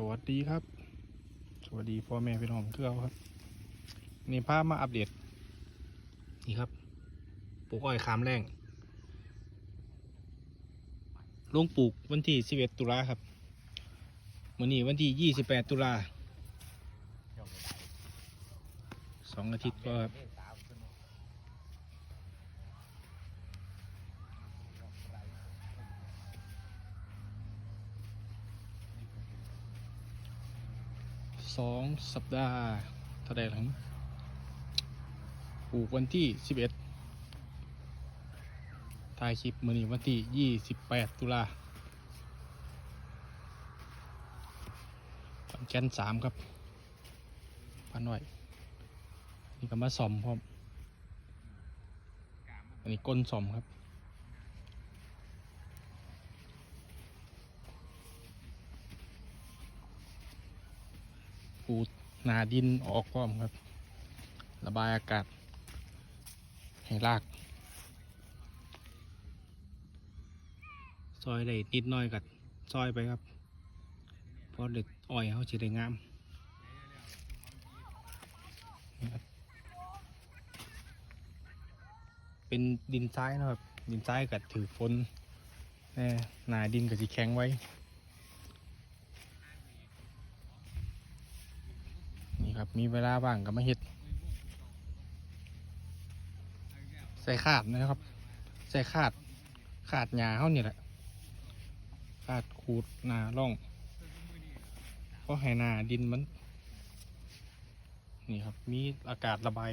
สวัสดีครับ สวัสดีพ่อแม่พี่น้องเกลือครับ นี่ภาพมาอัปเดต นี่ครับปลูกอ้อยขามแรงลงปลูกวันที่ 11 ตุลาครับวันนี้วันที่ 28 ตุลาสองอาทิตย์ก็ครับ สองสัปดาห์เท่าใดหลังปลูกวันที่11ถ่ายคลิปมือนี้วันที่28ตุลาปันแกนสามครับพันหน่อยนี่ก็มาซ่อมพร้อมอันนี้ก้นซ่อมครับ ปูหนาดินออกพร้อมครับ ระบายอากาศ ให้ราก ซอยได้นิดหน้อยกัดซอยไปครับเพราะเด็ดอ้อยเขาจะได้งามเป็นดินทรายนะครับ ดินทรายกัดถือฝนแน่นาดินกับสีแข็งไว้ ครับ มีเวลาว่างก็มาเฮ็ด ใส่ขาดนะครับ ใส่ขาด ขาดหญ้าเขานี่แหละ ขาดขูดหนาร่องก็ให้หนาดินมัน นี่ครับ มีอากาศระบาย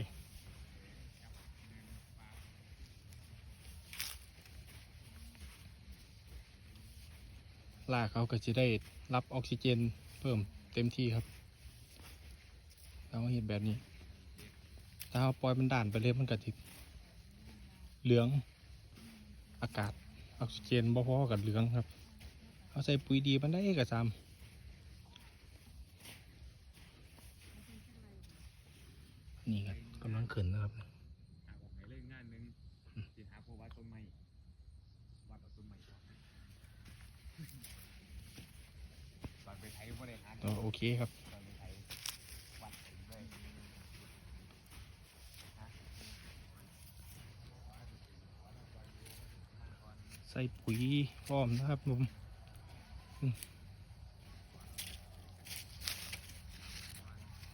ลากเขาก็จะได้รับออกซิเจนเพิ่มเต็มที่ครับ เราเห็นแบบนี้ ถ้าเราปล่อยมันด่านไปเลยมันก็ติเหลือง อากาศออกซิเจนบ่พอกับเหลืองครับเอาใส่ปุ๋ยดีมันได้กับซ้ำนี่ครับกำลังขึ้นนะครับหาบอกให้เล่นงานหนึ่งสิหาพวกวัดต้นไม้วัดเอาต้นไม้ก่อนตอนไปไทยไม่ได้หา ก็โอเคครับ ตอนไปไทยวัดถึงเลย ใส่ปุ๋ยพร้อมนะครับผม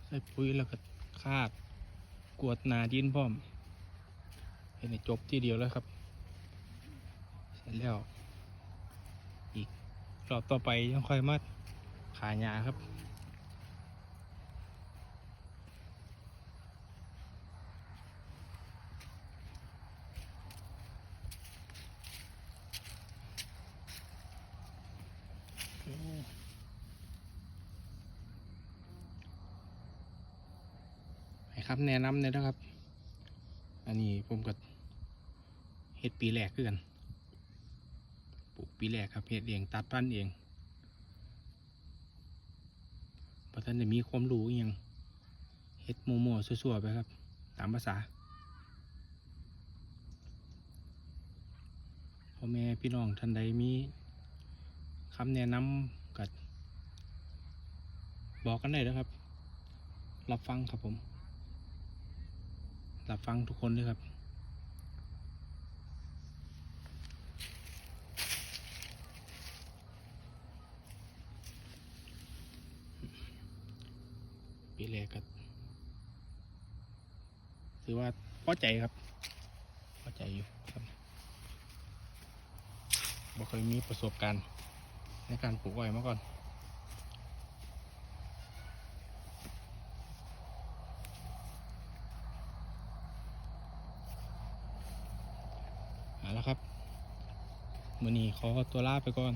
ใส่ปุ๋ยแล้วก็คาดกวดนาดินพร้อมเห็นจบที่เดียวแล้วครับ เสร็จแล้ว อีกรอบต่อไปยังค่อยมาขายยาครับ ให้ ครับ แนะนำเลยนะครับ อันนี้ผมก็เฮ็ดปีแรกคือกันปลูกปีแรกครับเฮ็ดเองตัดพันธุ์เองเพราะท่านจะมีความรู้อหยังเฮ็ดโมโม่ๆซั่วๆไปครับ ตามภาษาพ่อแม่พี่น้องท่านใดมีคำแนะนำกับอกกันได้นะครับ รับฟังครับผม รับฟังทุกคนเลยครับปีแรกก็ถือว่าพอใจครับพอใจอยู่ครับบ่เคยมีประสบการณ์ในการปลูกอ้อยมาก่อน เอาละครับมือนี้ขอตัวลาไปก่อน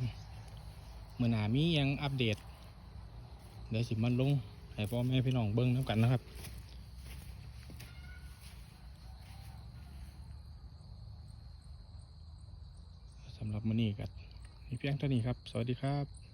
มือหนามียังอัปเดต เดี๋ยวสิมันลงให้พ่อแม่พี่น้องเบิ้งน้ำกันนะครับสำหรับมือนี้กันมีเพียงเท่านี้ครับ สวัสดีครับ